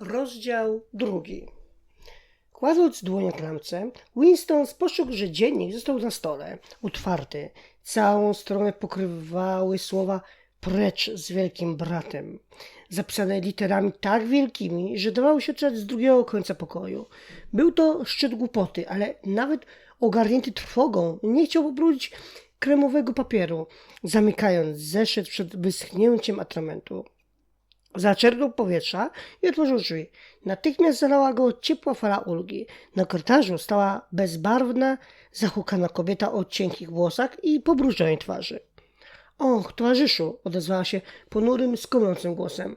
Rozdział drugi. Kładąc dłoń na klamce, Winston spostrzegł, że dziennik został na stole, otwarty. Całą stronę pokrywały słowa precz z wielkim bratem, zapisane literami tak wielkimi, że dawało się czytać z drugiego końca pokoju. Był to szczyt głupoty, ale nawet ogarnięty trwogą nie chciał pobrudzić kremowego papieru, zamykając zeszyt przed wyschnięciem atramentu. Zaczerpnął powietrza i otworzył drzwi. Natychmiast zalała go ciepła fala ulgi. Na korytarzu stała bezbarwna, zahukana kobieta o cienkich włosach i pobrużonej twarzy. Och, towarzyszu, odezwała się ponurym, skomlącym głosem.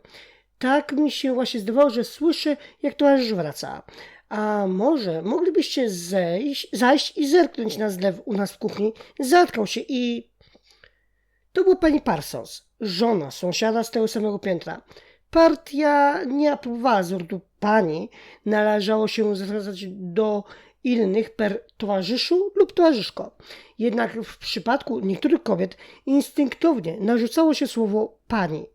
Tak mi się właśnie zdawało, że słyszę, jak towarzysz wraca. A może moglibyście zejść, zajść i zerknąć na zlew u nas w kuchni? Zatkał się i... To była pani Parsons, żona sąsiada z tego samego piętra. Partia aprobowała zwrotu pani, należało się zwracać do innych per towarzyszu lub towarzyszko. Jednak w przypadku niektórych kobiet instynktownie narzucało się słowo pani.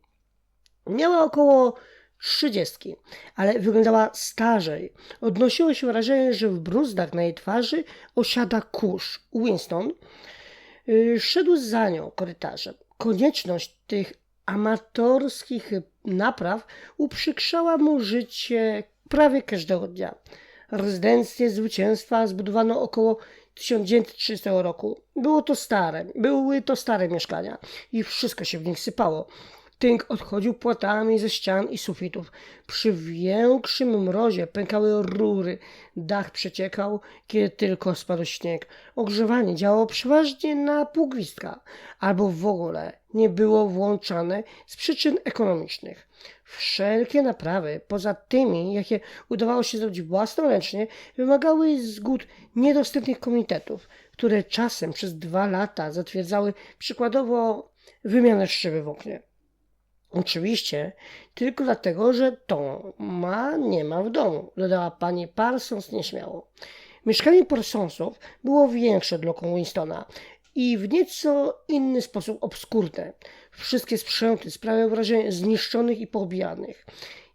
Miała około trzydziestki, ale wyglądała starzej. Odnosiło się wrażenie, że w bruzdach na jej twarzy osiada kurz. Winston y, szedł za nią korytarzem. Konieczność tych amatorskich napraw uprzykrzała mu życie prawie każdego dnia. Rezydencję zwycięstwa zbudowano około 1930 roku. Było to stare, były to stare mieszkania i wszystko się w nich sypało. Tynk odchodził płatami ze ścian i sufitów. Przy większym mrozie pękały rury, dach przeciekał, kiedy tylko spadł śnieg. Ogrzewanie działało przeważnie na półgwistka, albo w ogóle nie było włączane z przyczyn ekonomicznych. Wszelkie naprawy, poza tymi, jakie udawało się zrobić własnoręcznie, wymagały zgód niedostępnych komitetów, które czasem przez dwa lata zatwierdzały przykładowo wymianę szyby w oknie. Oczywiście tylko dlatego, że to ma nie ma w domu, dodała pani Parsons nieśmiało. Mieszkanie Parsonsów było większe od lokum Winstona i w nieco inny sposób obskurne. Wszystkie sprzęty sprawiały wrażenie zniszczonych i poobijanych.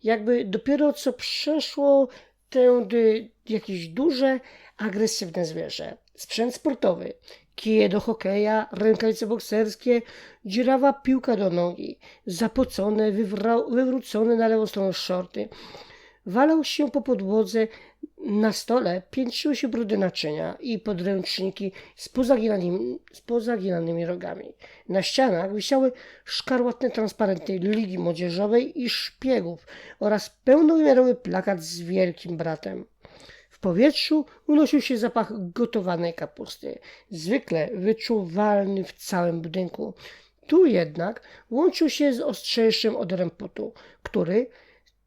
Jakby dopiero co przeszło tędy jakieś duże, agresywne zwierzę. Sprzęt sportowy, kije do hokeja, rękawice bokserskie, dziurawa piłka do nogi, zapocone, wywrócone na lewą stronę shorty. Walał się po podłodze, na stole piętrzyły się brudy naczynia i podręczniki z pozaginanymi, z pozaginanymi rogami. Na ścianach wisiały szkarłatne transparenty Ligi Młodzieżowej i szpiegów oraz pełnowymiarowy plakat z wielkim bratem. Powietrzu unosił się zapach gotowanej kapusty, zwykle wyczuwalny w całym budynku. Tu jednak łączył się z ostrzejszym odorem potu, który,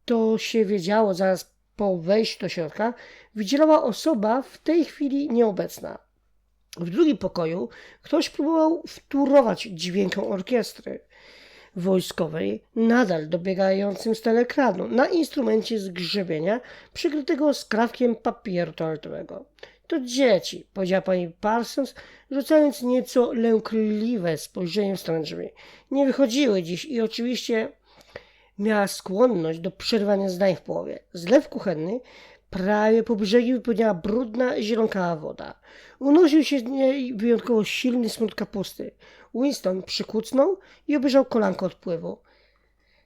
to się wiedziało zaraz po wejściu do środka, wydzielała osoba w tej chwili nieobecna. W drugim pokoju ktoś próbował wturować dźwiękom orkiestry wojskowej, nadal dobiegającym z telekranu, na instrumencie zgrzebienia przykrytego skrawkiem papieru toaletowego. To dzieci, powiedziała pani Parsons, rzucając nieco lękliwe spojrzenie w stronę drzwi. Nie wychodziły dziś i oczywiście miała skłonność do przerwania zdań w połowie. Zlew kuchenny prawie po brzegi wypełniała brudna, zielonkawa woda. Unosił się z niej wyjątkowo silny smród kapusty. Winston przykucnął i obejrzał kolanko odpływu.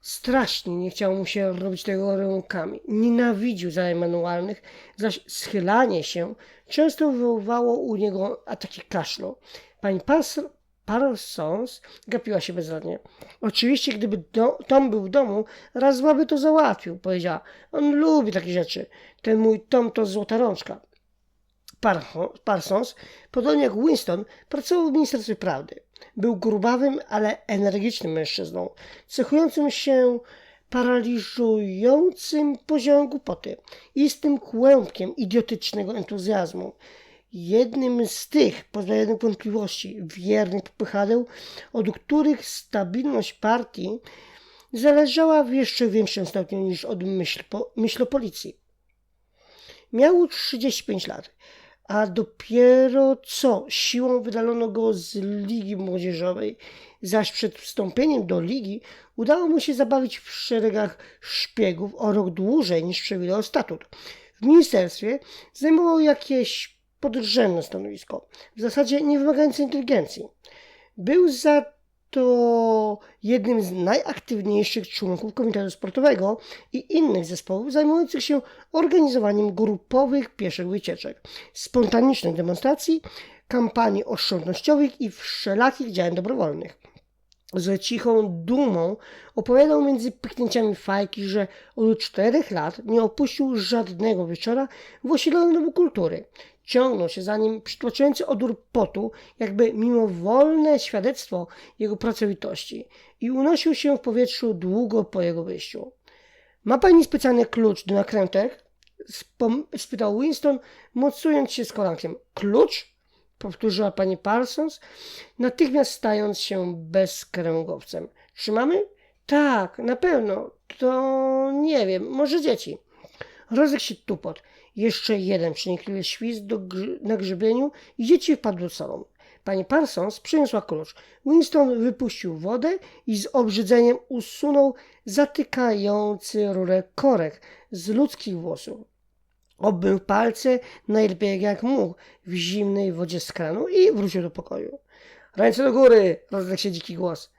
Strasznie nie chciało mu się robić tego rękami. Nienawidził zadań manualnych, zaś schylanie się często wywoływało u niego ataki kaszlu. Pani Pars- Parsons gapiła się bezradnie. Oczywiście, gdyby do, Tom był w domu, raz by to załatwił, powiedziała. On lubi takie rzeczy. Ten mój Tom to złota rączka. Parsons, podobnie jak Winston, pracował w Ministerstwie Prawdy. Był grubawym, ale energicznym mężczyzną, cechującym się paraliżującym poziomem głupoty i z tym kłębkiem idiotycznego entuzjazmu. Jednym z tych pozbawionych wątpliwości, wiernych popychadeł, od których stabilność partii zależała w jeszcze większym stopniu niż od myśl, po, myśl o policji. Miał 35 lat, a dopiero co siłą wydalono go z ligi młodzieżowej, zaś przed wstąpieniem do ligi udało mu się zabawić w szeregach szpiegów o rok dłużej niż przewidywał statut. W ministerstwie zajmował jakieś podrzędne stanowisko, w zasadzie nie wymagające inteligencji. Był za to jednym z najaktywniejszych członków Komitetu Sportowego i innych zespołów zajmujących się organizowaniem grupowych pieszych wycieczek, spontanicznych demonstracji, kampanii oszczędnościowych i wszelakich działań dobrowolnych. Z cichą dumą opowiadał między pyknięciami fajki, że od czterech lat nie opuścił żadnego wieczora w domu kultury. Ciągnął się za nim przytłaczający odór potu, jakby mimowolne świadectwo jego pracowitości i unosił się w powietrzu długo po jego wyjściu. Ma pani specjalny klucz do nakrętek? Spom- spytał Winston, mocując się z kolankiem. Klucz? Powtórzyła pani Parsons, natychmiast stając się bezkręgowcem. Trzymamy? Tak, na pewno. To nie wiem, może dzieci. Rozległ się tupot. Jeszcze jeden przenikliwy świst do gr- na grzebieniu i dzieci wpadły do salonu. Pani Parsons przyniosła klucz. Winston wypuścił wodę i z obrzydzeniem usunął zatykający rurę korek z ludzkich włosów. Obmył palce najlepiej jak mógł w zimnej wodzie z kranu i wrócił do pokoju. Ręce do góry! rozległ się dziki głos.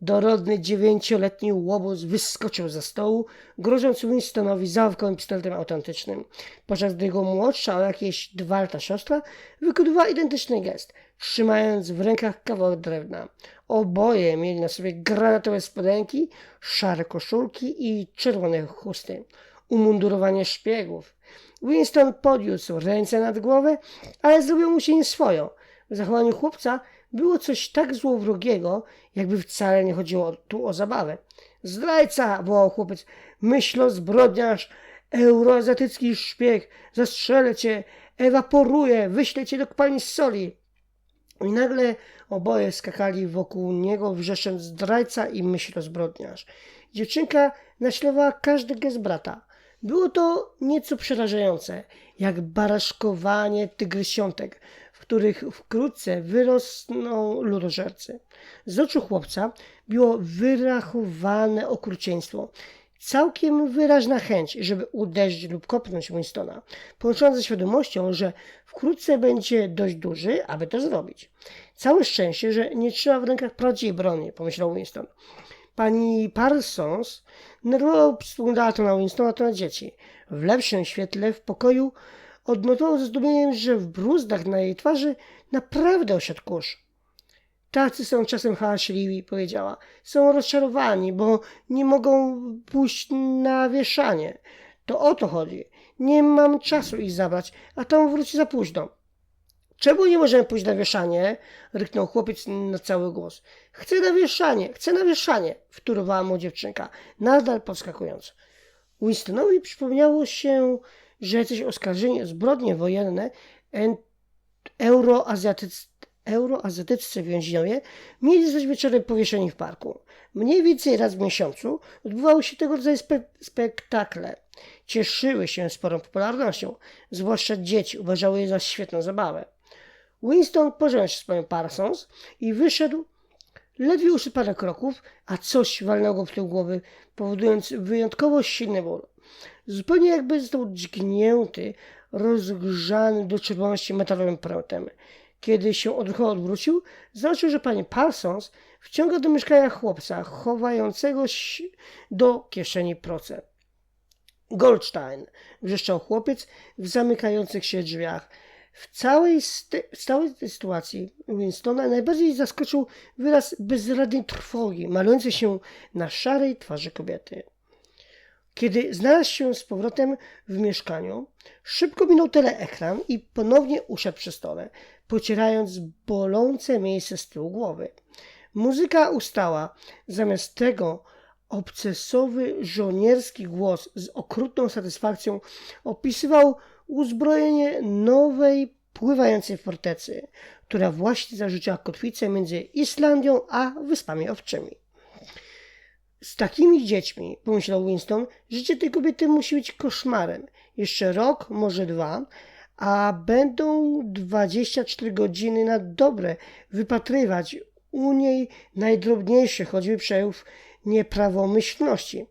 Dorodny dziewięcioletni łobuz wyskoczył ze stołu, grożąc Winstonowi zawkowym pistoletem autentycznym, podczas gdy jego młodsza o jakieś dwa lata siostra wykonywała identyczny gest, trzymając w rękach kawałek drewna. Oboje mieli na sobie granatowe spodenki, szare koszulki i czerwone chusty. Umundurowanie szpiegów. Winston podniósł ręce nad głowę, ale zrobiło mu się nieswojo. W zachowaniu chłopca było coś tak złowrogiego, jakby wcale nie chodziło tu o zabawę. Zdrajca! wołał chłopiec. Myślo zbrodniarz, euroazjatycki szpieg, zastrzelę cię, ewaporuję, wyślę cię do kopalni soli. I nagle oboje skakali wokół niego, wrzeszcząc zdrajca i myślo zbrodniarz. Dziewczynka naśladowała każdy gest brata. Było to nieco przerażające, jak baraszkowanie tygrysiątek, których wkrótce wyrosną ludożercy. Z oczu chłopca biło wyrachowane okrucieństwo, całkiem wyraźna chęć, żeby uderzyć lub kopnąć Winstona, połączona ze świadomością, że wkrótce będzie dość duży, aby to zrobić. Całe szczęście, że nie trzyma w rękach prawdziwej broni, pomyślał Winston. Pani Parsons nerwowo spoglądała to na Winstona, to na dzieci. W lepszym świetle w pokoju odnotował ze zdumieniem, że w bruzdach na jej twarzy naprawdę osiadł kurz. Tacy są czasem hałaśliwi, powiedziała. Są rozczarowani, bo nie mogą pójść na wieszanie. To o to chodzi. Nie mam czasu ich zabrać, a tam wróci za późno. Czemu nie możemy pójść na wieszanie? ryknął chłopiec na cały głos. Chcę na wieszanie, chcę na wieszanie, wtórowała mu dziewczynka, nadal podskakując. Winstonowi przypomniało się, że jacyś oskarżeni o zbrodnie wojenne en- euroazjatycy, euroazjatyccy więźniowie mieli zostać wieczorem powieszeni w parku. Mniej więcej raz w miesiącu odbywały się tego rodzaju spe- spektakle. Cieszyły się sporą popularnością, zwłaszcza dzieci uważały je za świetną zabawę. Winston pożegnał się z panią Parsons i wyszedł. Ledwie parę kroków, a coś walnęło go w tył głowy, powodując wyjątkowo silny ból. Zupełnie jakby został dźgnięty, rozgrzany do czerwoności metalowym prątem. Kiedy się odruchowo odwrócił, zobaczył, że pani Parsons wciąga do mieszkania chłopca, chowającego się do kieszeni proce. Goldstein, wrzeszczał chłopiec w zamykających się drzwiach. W całej, w całej tej sytuacji Winstona najbardziej zaskoczył wyraz bezradnej trwogi malujący się na szarej twarzy kobiety. Kiedy znalazł się z powrotem w mieszkaniu, szybko minął teleekran i ponownie usiadł przy stole, pocierając bolące miejsce z tyłu głowy. Muzyka ustała. Zamiast tego obcesowy żołnierski głos z okrutną satysfakcją opisywał uzbrojenie nowej pływającej fortecy, która właśnie zarzuciła kotwicę między Islandią a Wyspami Owczymi. Z takimi dziećmi, pomyślał Winston, życie tej kobiety musi być koszmarem. Jeszcze rok, może dwa, a będą 24 godziny na dobre wypatrywać u niej najdrobniejszy, choćby przejaw nieprawomyślności.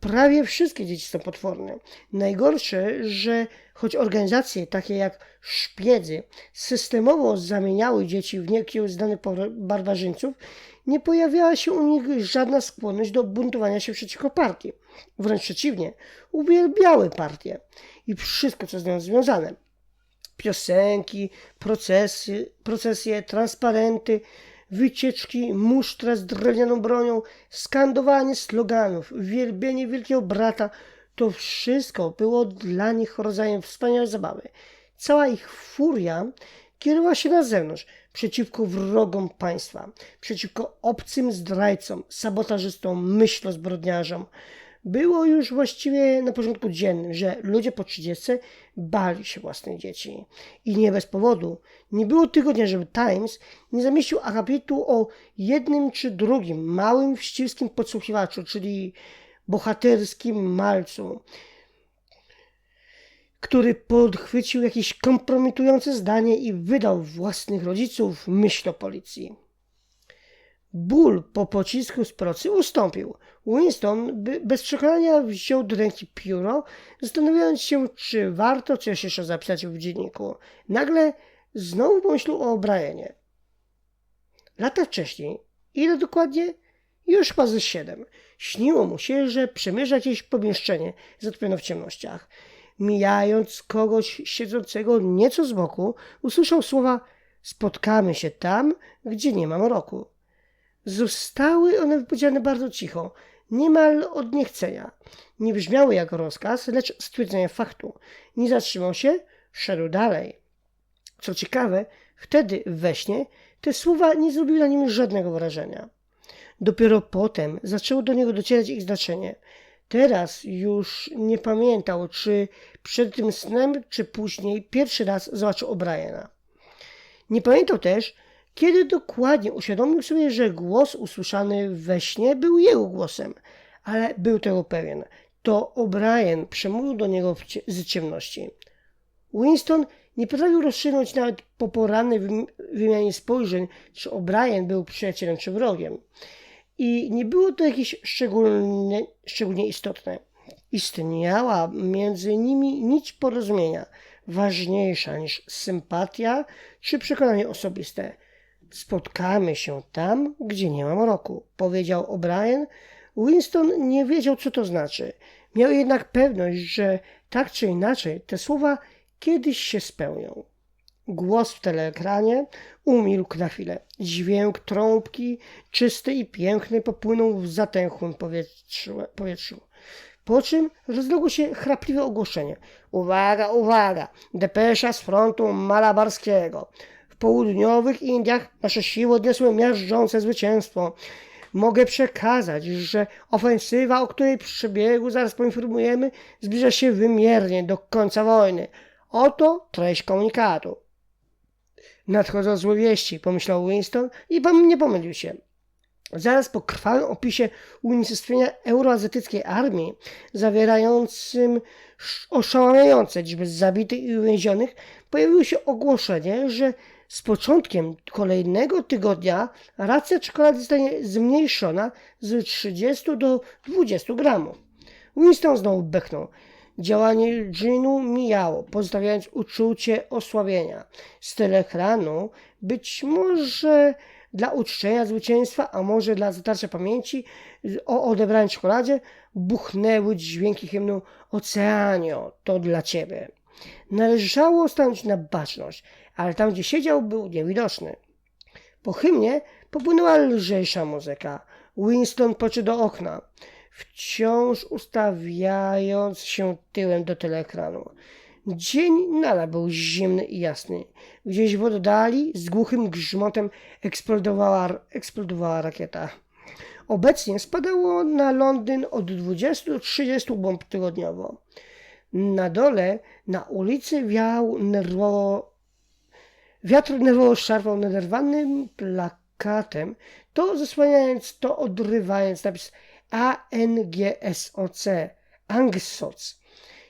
Prawie wszystkie dzieci są potworne. Najgorsze, że choć organizacje takie jak szpiedzy systemowo zamieniały dzieci w nieokiełznanych barbarzyńców, nie pojawiała się u nich żadna skłonność do buntowania się przeciwko partii. Wręcz przeciwnie, uwielbiały partię i wszystko, co z nią związane. Piosenki, procesy, procesje, transparenty, wycieczki, musztra z drewnianą bronią, skandowanie sloganów, wielbienie Wielkiego Brata, to wszystko było dla nich rodzajem wspaniałej zabawy. Cała ich furia kierowała się na zewnątrz, przeciwko wrogom państwa, przeciwko obcym zdrajcom, sabotażystom, myślozbrodniarzom. Było już właściwie na porządku dziennym, że ludzie po 30 bali się własnych dzieci. I nie bez powodu. Nie było tygodnia, żeby Times nie zamieścił akapitu o jednym czy drugim małym wścibskim podsłuchiwaczu, czyli bohaterskim malcu, który podchwycił jakieś kompromitujące zdanie i wydał własnych rodziców myśl o policji. Ból po pocisku z procy ustąpił. Winston bez przekonania wziął do ręki pióro, zastanawiając się, czy warto coś jeszcze zapisać w dzienniku. Nagle znowu pomyślał o Brianie. Lata wcześniej, ile dokładnie? Już chyba ze siedem. Śniło mu się, że przemierza jakieś pomieszczenie zatopione w ciemnościach. Mijając kogoś siedzącego nieco z boku, usłyszał słowa spotkamy się tam, gdzie nie ma mroku. Zostały one wypowiedziane bardzo cicho, niemal od niechcenia. Nie brzmiały jak rozkaz, lecz stwierdzenie faktu. Nie zatrzymał się, szedł dalej. Co ciekawe, wtedy we śnie te słowa nie zrobiły na nim żadnego wrażenia. Dopiero potem zaczęło do niego docierać ich znaczenie. Teraz już nie pamiętał, czy przed tym snem, czy później pierwszy raz zobaczył O'Briena. Nie pamiętał też, kiedy dokładnie uświadomił sobie, że głos usłyszany we śnie był jego głosem, ale był tego pewien. To O'Brien przemówił do niego z ciemności. Winston nie potrafił rozstrzygnąć nawet po porannej wymianie spojrzeń, czy O'Brien był przyjacielem czy wrogiem. I nie było to jakieś szczególnie, szczególnie istotne. Istniała między nimi nić porozumienia, ważniejsza niż sympatia czy przekonanie osobiste. Spotkamy się tam, gdzie nie ma mroku, powiedział O'Brien. Winston nie wiedział, co to znaczy. Miał jednak pewność, że tak czy inaczej te słowa kiedyś się spełnią. Głos w teleekranie umilkł na chwilę. Dźwięk trąbki, czysty i piękny, popłynął w zatęchłym powietrzu. powietrzu. Po czym rozległo się chrapliwe ogłoszenie. Uwaga, uwaga! Depesza z frontu malabarskiego. Południowych Indiach nasze siły odniosły miażdżące zwycięstwo. Mogę przekazać, że ofensywa, o której przebiegu zaraz poinformujemy, zbliża się wymiernie do końca wojny. Oto treść komunikatu. Nadchodzą złe wieści, pomyślał Winston i nie pomylił się. Zaraz po krwawym opisie unicestwienia euroazjatyckiej armii, zawierającym oszałamiające liczby zabitych i uwięzionych, pojawiło się ogłoszenie, że z początkiem kolejnego tygodnia racja czekolady zostanie zmniejszona z 30 do 20 gramów. Winston znowu bechnął. Działanie dżinu mijało, pozostawiając uczucie osłabienia. Z teleekranu być może dla uczczenia zwycięstwa, a może dla zatarcia pamięci o odebranej czekoladzie, buchnęły dźwięki hymnu Oceanio, to dla ciebie. Należało stanąć na baczność, ale tam, gdzie siedział, był niewidoczny. Po hymnie popłynęła lżejsza muzyka. Winston poczy do okna wciąż ustawiając się tyłem do teleekranu. Dzień nadal był zimny i jasny. Gdzieś w oddali z głuchym grzmotem eksplodowała, eksplodowała rakieta. Obecnie spadało na Londyn od 20 do 30 bomb tygodniowo. Na dole, na ulicy wiał nerwowo, wiatr nerwowo szarpał naderwanym plakatem, to zasłaniając, to odrywając napis ANGSOC, ANGSOC.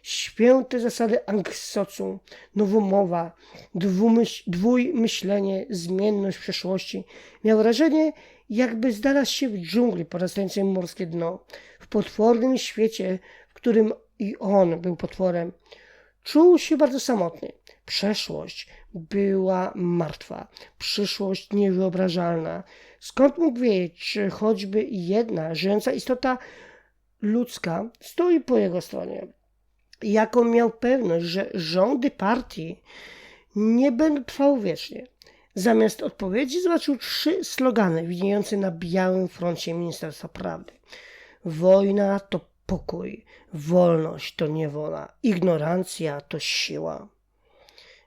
święte zasady angsocu, nowomowa, dwumyśl, dwójmyślenie, zmienność przeszłości. Miał wrażenie, jakby znalazł się w dżungli porastającej morskie dno, w potwornym świecie, w którym i on był potworem. Czuł się bardzo samotny. Przeszłość była martwa, przyszłość niewyobrażalna. Skąd mógł wiedzieć, choćby jedna żyjąca istota ludzka stoi po jego stronie? Jaką miał pewność, że rządy partii nie będą trwały wiecznie? Zamiast odpowiedzi zobaczył trzy slogany widniejące na białym froncie Ministerstwa Prawdy. Wojna to pokój, wolność to niewola, ignorancja to siła.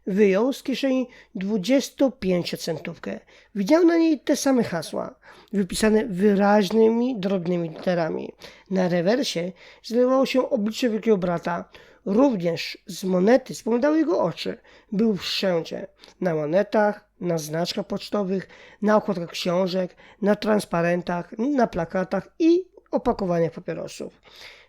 Wyjął z kieszeni 25-centówkę. Widział na niej te same hasła, wypisane wyraźnymi, drobnymi literami. Na rewersie znajdowało się oblicze Wielkiego Brata. Również z monety spoglądały jego oczy. Był wszędzie. Na monetach, na znaczkach pocztowych, na okładkach książek, na transparentach, na plakatach i opakowaniach papierosów.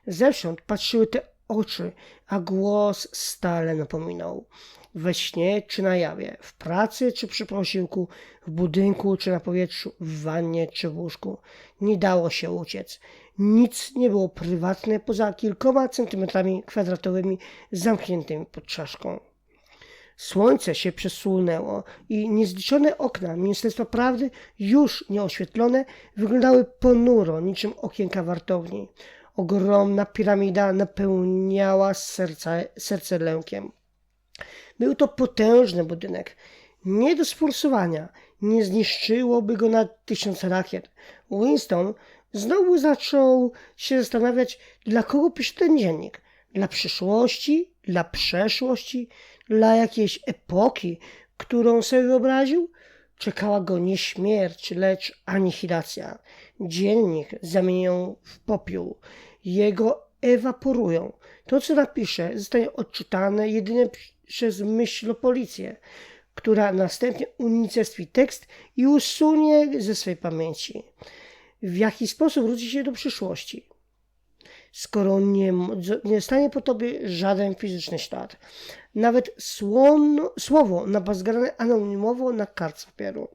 Zewsząd patrzyły te oczy, a głos stale napominał. We śnie czy na jawie, w pracy czy przy posiłku, w budynku czy na powietrzu, w wannie czy w łóżku. Nie dało się uciec. Nic nie było prywatne poza kilkoma centymetrami kwadratowymi zamkniętymi pod czaszką. Słońce się przesunęło i niezliczone okna Ministerstwa Prawdy, już nieoświetlone, wyglądały ponuro, niczym okienka wartowni. Ogromna piramida napełniała serca, serce lękiem. Był to potężny budynek. Nie do sforsowania. Nie zniszczyłoby go na tysiąc rakiet. Winston znowu zaczął się zastanawiać, dla kogo pisze ten dziennik. Dla przyszłości, dla przeszłości, dla jakiejś epoki, którą sobie wyobraził? Czekała go nie śmierć, lecz anihilacja. Dziennik zamienią w popiół. Jego ewaporują. To, co napisze, zostanie odczytane jedynie przez myśl policję, która następnie unicestwi tekst i usunie ze swej pamięci. W jaki sposób wróci się do przyszłości? skoro nie, nie stanie po tobie żaden fizyczny ślad. Nawet słon, słowo nabazgrane anonimowo na kartce papieru.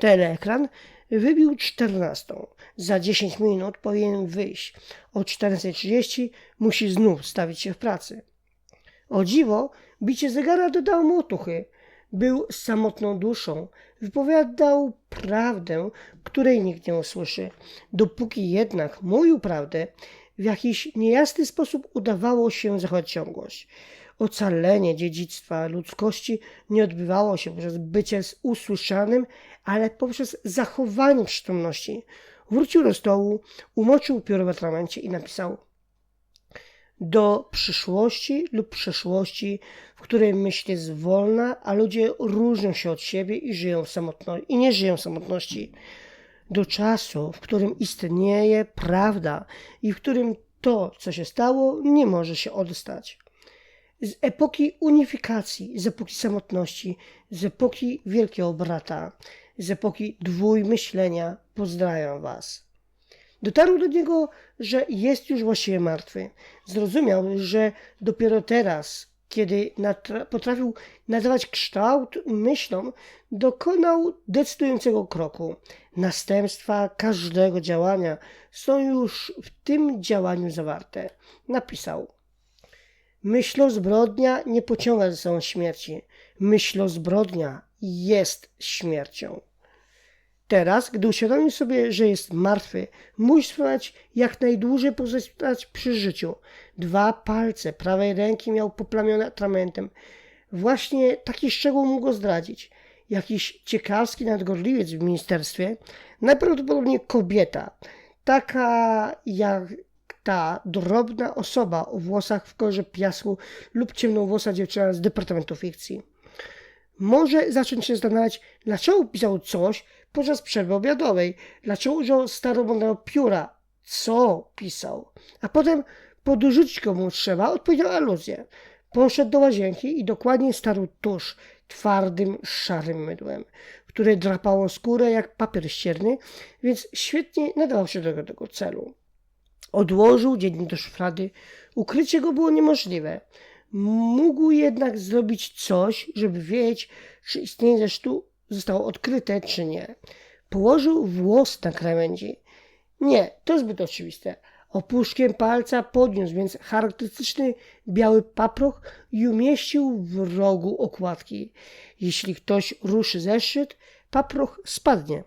Teleekran wybił 14. Za 10 minut powinien wyjść. O 14.30 musi znów stawić się w pracy. O dziwo, bicie zegara dodało mu otuchy. Był samotną duszą. Wypowiadał prawdę, której nikt nie usłyszy. Dopóki jednak mówił prawdę, w jakiś niejasny sposób udawało się zachować ciągłość. Ocalenie dziedzictwa ludzkości nie odbywało się poprzez bycie usłyszanym, poprzez zachowanie przytomności. Wrócił do stołu, umoczył pióro w atramencie i napisał do przyszłości lub przeszłości, w której myśl jest wolna, a ludzie różnią się od siebie i żyją w samotności i nie żyją w samotności do czasu, w którym istnieje prawda i w którym to, co się stało, nie może się odstać. Z epoki unifikacji, z epoki samotności, z epoki Wielkiego Brata, z epoki dwójmyślenia pozdrawiam Was. Dotarło do niego, że jest już właściwie martwy. Zrozumiał, że dopiero teraz, kiedy potrafił nadawać kształt myślom, dokonał decydującego kroku. Następstwa każdego działania są już w tym działaniu zawarte. Napisał: Myślo zbrodnia nie pociąga ze sobą śmierci. Myślo zbrodnia jest śmiercią. Teraz, gdy uświadomił sobie, że jest martwy, musi spróbować jak najdłużej pozostać przy życiu. Dwa palce prawej ręki miał poplamione atramentem. Właśnie taki szczegół mógł go zdradzić. Jakiś ciekawski nadgorliwiec w ministerstwie, najprawdopodobniej kobieta, taka jak ta drobna osoba o włosach w kolorze piasku lub ciemnowłosa dziewczyna z Departamentu Fikcji. Może zacząć się zastanawiać, dlaczego pisał coś podczas przerwy obiadowej, dlaczego użył staromodnego pióra, co pisał, a potem podrzucić komu trzeba odpowiedział aluzję. Poszedł do łazienki i dokładnie starł tusz twardym, szarym mydłem, które drapało skórę jak papier ścierny, więc świetnie nadawał się do tego celu. Odłożył dziennik do szuflady, Ukrycie go było niemożliwe. Mógł jednak zrobić coś, żeby wiedzieć, czy istnienie zresztą zostało odkryte, czy nie. Położył włos na krawędzi. Nie, to zbyt oczywiste. Opuszkiem palca podniósł więc charakterystyczny biały paproch i umieścił w rogu okładki. Jeśli ktoś ruszy zeszyt, paproch spadnie.